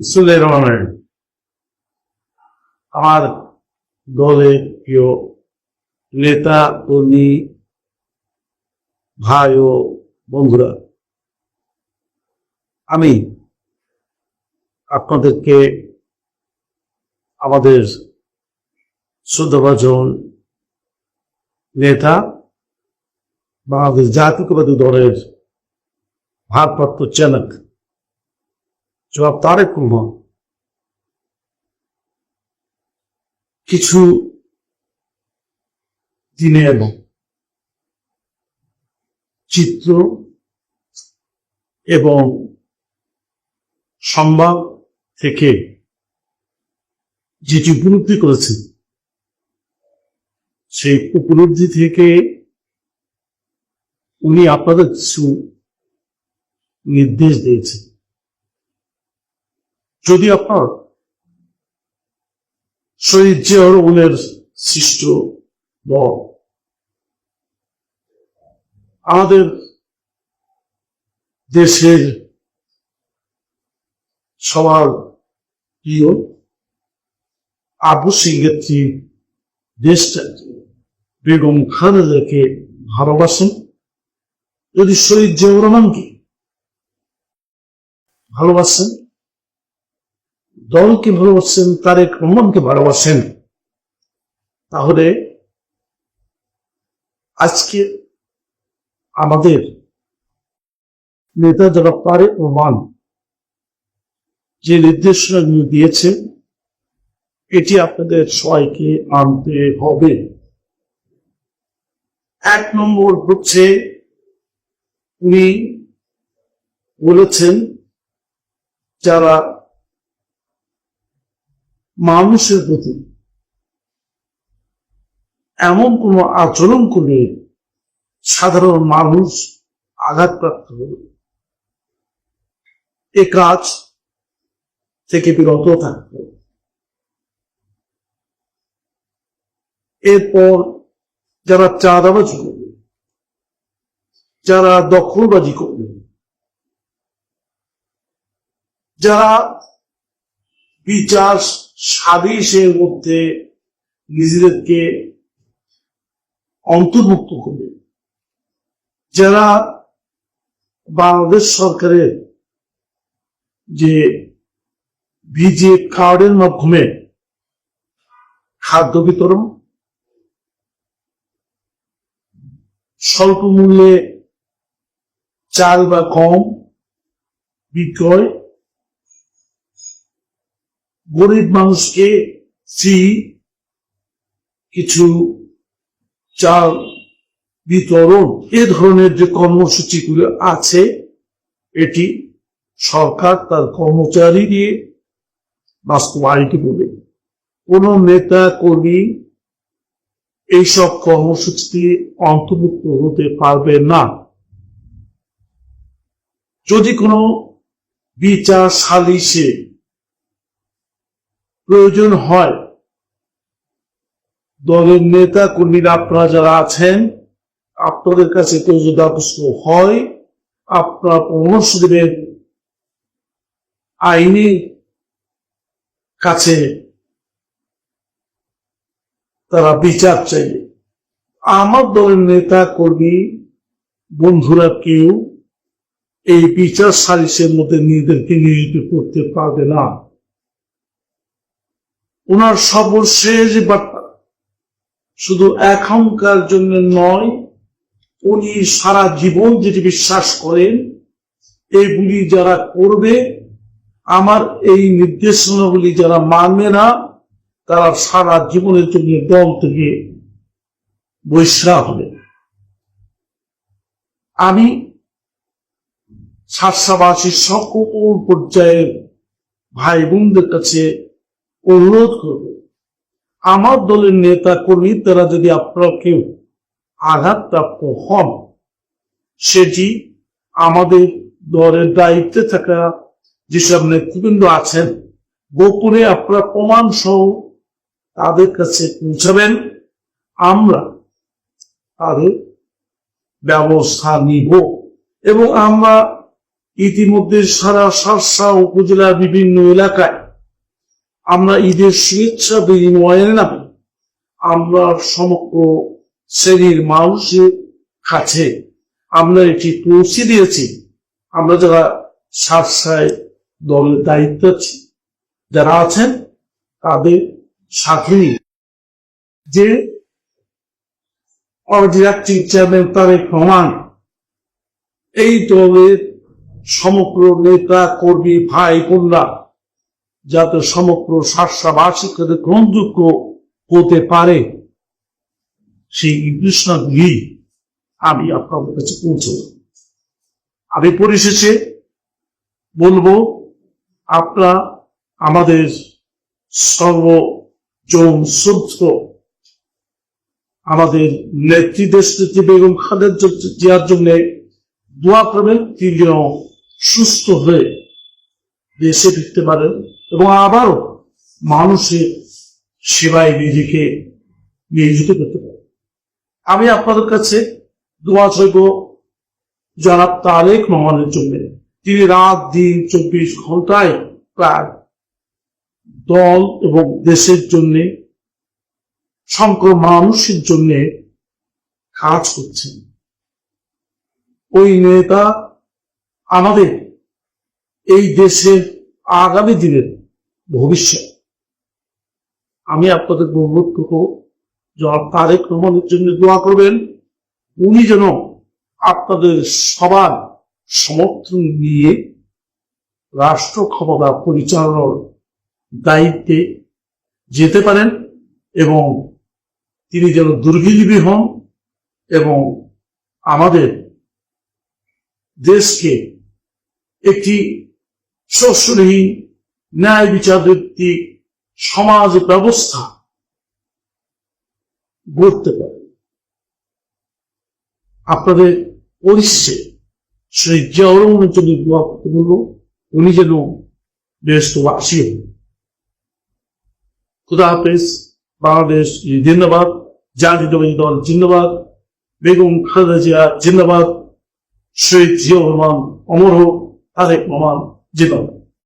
বিসমুল্লাহির রহমানির আমার দলের প্রিয় নেতা, কর্মী, ভাই ও বন্ধুরা, আমি আপনাদেরকে আমাদের শ্রদ্ধাভাজন নেতা, বাংলাদেশ জাতীয়তাবাদী দলের ভারপ্রাপ্ত চালক জবাব তারেক রহমান। কিছু দিনে দিনের চিত্র এবং সংবাদ থেকে যেটি উপলব্ধি করেছেন সেই উপলব্ধি থেকে উনি আপনাদের কিছু নির্দেশ দিয়েছেন। যদি আপনার শহীদ জিয়া রহমানের সৃষ্ট আমাদের দেশের সবার প্রিয় আবু সিংহেত্রী দেশটা বেগম খালেদাকে ভালোবাসেন। যদি শহীদ জিয়াউর রহমানকে ভালোবাসেন দলকে ভালোবাসেন তারেক রহমানকে ভালোবাসেন। তাহলে আজকে আমাদের নেতা যারা তারেক রহমান যে নির্দেশনা দিয়েছে এটি আপনাদের সবাইকে আনতে হবে। এক নম্বর হচ্ছে উনি বলেছেন, যারা মানুষের প্রতি এমন কোন আচরণ করলে সাধারণ মানুষ আঘাতপ্রাপ্ত হবে এ কাজ থেকে বিরত থাকবে এরপর যারা চাঁদাবাজি করবে, যারা দখলবাজি করবে, যারা বিচার সালিশের মধ্যে নিজেদেরকে অন্তর্ভুক্ত করবে। যারা বাংলাদেশ সরকারের যে ভিজে কার্ডের মাধ্যমে খাদ্য বিতরণ, স্বল্প মূল্যে চাল বা কম বিক্রয় গরিব মানুষকে ফ্রি কিছু চাল বিতরণ এ ধরনের যে কর্মসূচিগুলো আছে, এটি সরকার তার কর্মচারী দিয়ে বাস্তবায়িত করবে। কোন নেতা, কর্মী এইসব কর্মসূচিতে অন্তর্ভুক্ত হতে পারবে না। যদি কোনো বিচার সালিশে প্রয়োজন হয়। দলের নেতা, কর্মীরা আপনারা যারা আছেন, আপনাদের কাছে কেউ যদি প্রশ্ন হয়, আপনার পরামর্শ দেবেন আইনি কাছে। তারা বিচার চাইবে। আমার দলের নেতা, কর্মী, বন্ধুরা কেউ এই বিচার সালিসের মধ্যে নিজেদেরকে নিয়োজিত করতে পারবে না। ওনার সর্বশেষ বার্তা। শুধু এখনকার জন্য নয়, উনি সারা জীবন যেটি বিশ্বাস করেন এইগুলি যারা করবে, আমার এই নির্দেশনাগুলি যারা মানবে না, তারা সারা জীবনের জন্য দল থেকে বৈশ্রা হবে। আমি সাতসাবাসীর সকল পর্যায়ের ভাই বোনদের কাছে অনুরোধ করব। আমার দলের নেতা কর্মী, তারা যদি আপনারা কেউ আঘাতপ্রাপ্ত হন, সেটি আমাদের দলের দায়িত্বে থাকা যেসব নেতৃবৃন্দ আছেন, গোপনে আপনারা প্রমাণ সহ তাদের কাছে পৌঁছাবেন। আমরা তাদের ব্যবস্থা নিব এবং আমরা ইতিমধ্যে সারা সারসা উপজেলার বিভিন্ন এলাকায় আমরা ঈদের শুভেচ্ছা বিনিময়ের নামে আমরা সমগ্র শ্রেণির মানুষের কাছে আমরা এটি পৌঁছে দিয়েছি। আমরা যারা সারসায় দলের দায়িত্ব আছি, যারা আছেন, তাদের সাথে যে অ্যাক্টিং চেয়ারম্যান তারেক রহমান এই দলের সমগ্র নেতা, কর্মী, ভাই, বোনরা যাতে সমগ্র কাছে গ্রহণযোগ্য হতে পারে, সেই নির্দেশনাগুলি আমি আপনাদের কাছে পৌঁছব। আমি পরিশেষে বলব, আপনারা আমাদের সর্বজন শ্রদ্ধ, আমাদের নেত্রী দেশ নেত্রী বেগম খালেদ জিয়ার জন্য দোয়া করবেন তিনি সুস্থ হয়ে দেশে ফিরতে পারেন। এবং আবারও মানুষের সেবায় নিজেকে নিয়োজিত করতে পারেন আমি আপনাদের কাছে দোয়া চাইব যারা তারেক রহমানের জন্য। তিনি রাত দিন চব্বিশ ঘন্টায় প্রায় দল এবং দেশের জন্য, সংখ্যক মানুষের জন্য কাজ করছেন। ওই নেতা আমাদের এই দেশের আগামী দিনের ভবিষ্যৎ। আমি আপনাদের অনুরোধ করব তারেক রহমানের জন্য দোয়া করবেন। উনি যেন আপনাদের সবার সমর্থন নিয়ে রাষ্ট্র ক্ষমতা পরিচালনার দায়িত্বে যেতে পারেন এবং তিনি যেন দুর্বিজীবী হন এবং আমাদের দেশকে একটি শস্যহীন ন্যায় বিচার ভিত্তিক সমাজ ব্যবস্থা গড়তে পারে। আপনাদের পরিশ্যে সেই জিয়াউর রহমানের জন্য উনি যেন দেশবাসী হন। খুদা হাফেজ, বাংলাদেশ জিন্দাবাদ জাতীয়তাবাদী দল জিন্দাবাদ, বেগম খালেদা জিয়া জিন্দাবাদ শহীদ জিয়াউর রহমান অমর হোক, তারেক রহমান জিন্দাবাদ